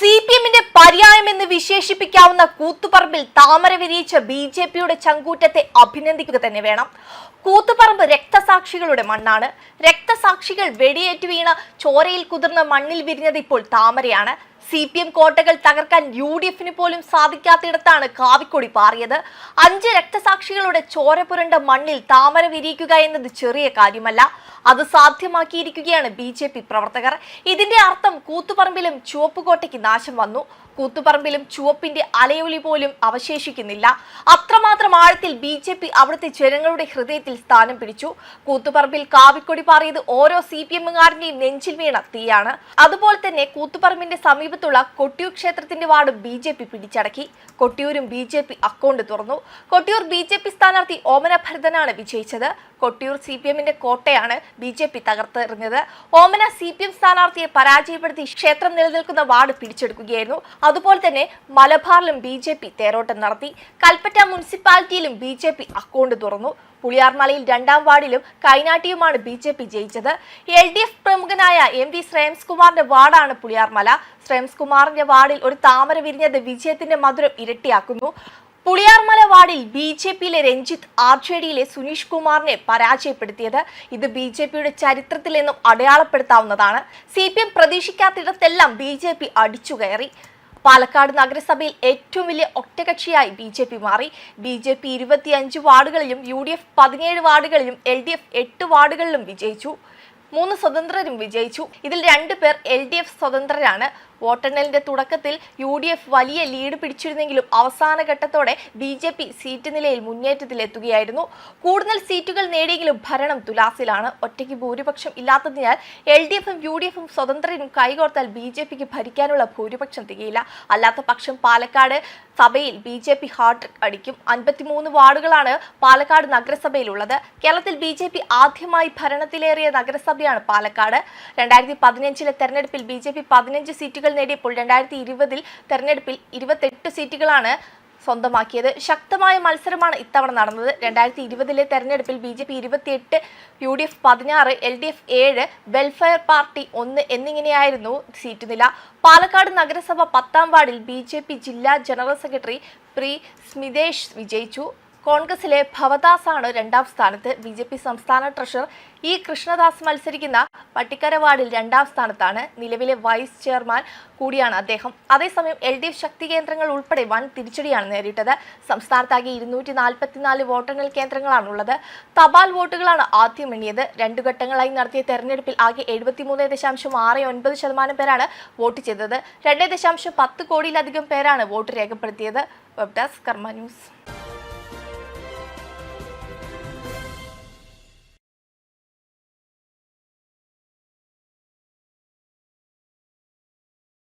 C P എമ്മിന്റെ പര്യായം എന്ന് വിശേഷിപ്പിക്കാവുന്ന കൂത്തുപറമ്പിൽ താമര വിരിയിച്ച ബി ജെ പിയുടെ ചങ്കൂറ്റത്തെ അഭിനന്ദിക്കുക തന്നെ വേണം. കൂത്തുപറമ്പ് രക്തസാക്ഷികളുടെ മണ്ണാണ്. രക്തസാക്ഷികൾ വെടിയേറ്റ് വീണ ചോരയിൽ കുതിർന്ന മണ്ണിൽ വിരിഞ്ഞത് ഇപ്പോൾ താമരയാണ്. സി പി എം കോട്ടകൾ തകർക്കാൻ യു ഡി എഫിന് പോലും സാധിക്കാത്തിടത്താണ് കാവിക്കൊടി പാറിയത്. അഞ്ച് രക്തസാക്ഷികളുടെ ചോരപുരണ്ട മണ്ണിൽ താമര വിരിയിക്കുക എന്നത് ചെറിയ കാര്യമല്ല. അത് സാധ്യമാക്കിയിരിക്കുകയാണ് ബി ജെ പി പ്രവർത്തകർ. ഇതിന്റെ അർത്ഥം കൂത്തുപറമ്പിലും ചുവപ്പുകോട്ടയ്ക്ക് നാശം വന്നു. കൂത്തുപറമ്പിലും ചുവപ്പിന്റെ അലയൊലി പോലും അവശേഷിക്കുന്നില്ല. അത്രമാത്രം ആഴത്തിൽ ബി ജെ പി അവിടുത്തെ ജനങ്ങളുടെ ഹൃദയത്തിൽ സ്ഥാനം പിടിച്ചു. കൂത്തുപറമ്പിൽ കാവിക്കൊടി പാറിയത് ഓരോ സി പി എമ്മുകാരന്റെയും നെഞ്ചിൽ വീണ തീയാണ്. അതുപോലെ തന്നെ കൂത്തുപറമ്പിന്റെ സമീപത്തുള്ള കൊട്ടിയൂർ ക്ഷേത്രത്തിന്റെ വാർഡ് ബി ജെ പി പിടിച്ചടക്കി. കൊട്ടിയൂരും ബി ജെ പി അക്കൗണ്ട് തുറന്നു. കൊട്ടിയൂർ ബി ജെ പി സ്ഥാനാർത്ഥി ഓമന ഭരതനാണ് വിജയിച്ചത്. കൊട്ടിയൂർ സി പി എമ്മിന്റെ കോട്ടയാണ് ബി ജെ പി തകർത്തെറിഞ്ഞത്. ഓമന സി പി എം സ്ഥാനാർത്ഥിയെ പരാജയപ്പെടുത്തി ക്ഷേത്രം നിലനിൽക്കുന്ന വാർഡ് പിടിച്ചെടുക്കുകയായിരുന്നു. അതുപോലെ തന്നെ മലബാറിലും ബി ജെ പി തേരോട്ടം നടത്തി. കൽപ്പറ്റ മുനിസിപ്പാലിറ്റിയിലും ബി ജെ പി അക്കൗണ്ട് തുറന്നു. പുളിയാർമലയിൽ രണ്ടാം വാർഡിലും കൈനാട്ടിയുമാണ് ബി ജെ പി ജയിച്ചത്. എൽ ഡി എഫ് പ്രമുഖനായ എം വി ശ്രേംസ് കുമാറിന്റെ വാർഡാണ് പുളിയാർമല. ശ്രേംസ് കുമാറിന്റെ വാർഡിൽ ഒരു താമര വിരിഞ്ഞത് വിജയത്തിന്റെ മധുരം ഇരട്ടിയാക്കുന്നു. പുളിയാർമല വാർഡിൽ ബി ജെ പിയിലെ രഞ്ജിത്ത് ആർ ജെ ഡിയിലെ സുനീഷ് കുമാറിനെ പരാജയപ്പെടുത്തിയത്. ഇത് ബി ജെ പിയുടെ ചരിത്രത്തിൽ നിന്നും അടയാളപ്പെടുത്താവുന്നതാണ്. സി പി എം പ്രതീക്ഷിക്കാത്തിടത്തെല്ലാം ബി ജെ പി അടിച്ചുകയറി. പാലക്കാട് നഗരസഭയിൽ ഏറ്റവും വലിയ ഒറ്റകക്ഷിയായി ബി ജെ പി മാറി. ബി ജെ പി ഇരുപത്തിയഞ്ച് വാർഡുകളിലും യു ഡി എഫ് പതിനേഴ് വാർഡുകളിലും എൽ ഡി എഫ് എട്ട് വാർഡുകളിലും വിജയിച്ചു. മൂന്ന് സ്വതന്ത്രരും വിജയിച്ചു. ഇതിൽ രണ്ടു പേർ എൽ ഡി എഫ് സ്വതന്ത്രരാണ്. വോട്ടെണ്ണലിന്റെ തുടക്കത്തിൽ യു ഡി എഫ് വലിയ ലീഡ് പിടിച്ചിരുന്നെങ്കിലും അവസാന ഘട്ടത്തോടെ ബി ജെ പി സീറ്റ് നിലയിൽ മുന്നേറ്റത്തിലെത്തുകയായിരുന്നു. കൂടുതൽ സീറ്റുകൾ നേടിയെങ്കിലും ഭരണം തുലാസിലാണ്. ഒറ്റയ്ക്ക് ഭൂരിപക്ഷം ഇല്ലാത്തതിനാൽ എൽ ഡി എഫും യു ഡി എഫും സ്വതന്ത്രരും കൈകോർത്താൽ ബി ജെ പിക്ക് ഭരിക്കാനുള്ള ഭൂരിപക്ഷം തികയില്ല. അല്ലാത്ത പക്ഷം പാലക്കാട് സഭയിൽ ബി ജെ പി ഹാർട്രിക് അടിക്കും. അൻപത്തിമൂന്ന് വാർഡുകളാണ് പാലക്കാട് നഗരസഭയിലുള്ളത്. കേരളത്തിൽ ബി ജെ പി ആദ്യമായി ഭരണത്തിലേറിയ നഗരസഭയാണ് പാലക്കാട്. രണ്ടായിരത്തി പതിനഞ്ചിലെ തെരഞ്ഞെടുപ്പിൽ ബി ജെ പി പതിനഞ്ച് സീറ്റുകൾ നേടിയപ്പോൾ രണ്ടായിരത്തി ഇരുപതിൽ തെരഞ്ഞെടുപ്പിൽ ഇരുപത്തെട്ട് സീറ്റുകളാണ് സ്വന്തമാക്കിയത്. ശക്തമായ മത്സരമാണ് ഇത്തവണ നടന്നത്. രണ്ടായിരത്തി ഇരുപതിലെ തെരഞ്ഞെടുപ്പിൽ ബി ജെ പി ഇരുപത്തിയെട്ട് യു ഡി എഫ് പതിനാറ് എൽ ഡി എഫ് ഏഴ് വെൽഫെയർ പാർട്ടി ഒന്ന് എന്നിങ്ങനെയായിരുന്നു സീറ്റ് നില. പാലക്കാട് നഗരസഭ പത്താം വാർഡിൽ ബി ജെ പി ജില്ലാ ജനറൽ സെക്രട്ടറി പ്രി സ്മിതേഷ് വിജയിച്ചു. കോൺഗ്രസിലെ ഭവദാസ് ആണ് രണ്ടാം സ്ഥാനത്ത്. ബി ജെ പി സംസ്ഥാന ട്രഷറർ ഇ കൃഷ്ണദാസ് മത്സരിക്കുന്ന പട്ടിക്കര വാർഡിൽ രണ്ടാം സ്ഥാനത്താണ്. നിലവിലെ വൈസ് ചെയർമാൻ കൂടിയാണ് അദ്ദേഹം. അതേസമയം എൽ ഡി എഫ് ശക്തി കേന്ദ്രങ്ങൾ ഉൾപ്പെടെ വൻ തിരിച്ചടിയാണ് നേരിട്ടത്. സംസ്ഥാനത്താകെ ഇരുന്നൂറ്റി നാൽപ്പത്തിനാല് വോട്ടെണ്ണൽ കേന്ദ്രങ്ങളാണുള്ളത്. തപാൽ വോട്ടുകളാണ് ആദ്യം എണ്ണിയത്. രണ്ടു ഘട്ടങ്ങളായി നടത്തിയ തെരഞ്ഞെടുപ്പിൽ ആകെ എഴുപത്തിമൂന്ന് ദശാംശം ആറ് ഒൻപത് ശതമാനം പേരാണ് വോട്ട് ചെയ്തത്. രണ്ട് ദശാംശം പത്ത് കോടിയിലധികം പേരാണ് വോട്ട് രേഖപ്പെടുത്തിയത്. Web desk Karma news.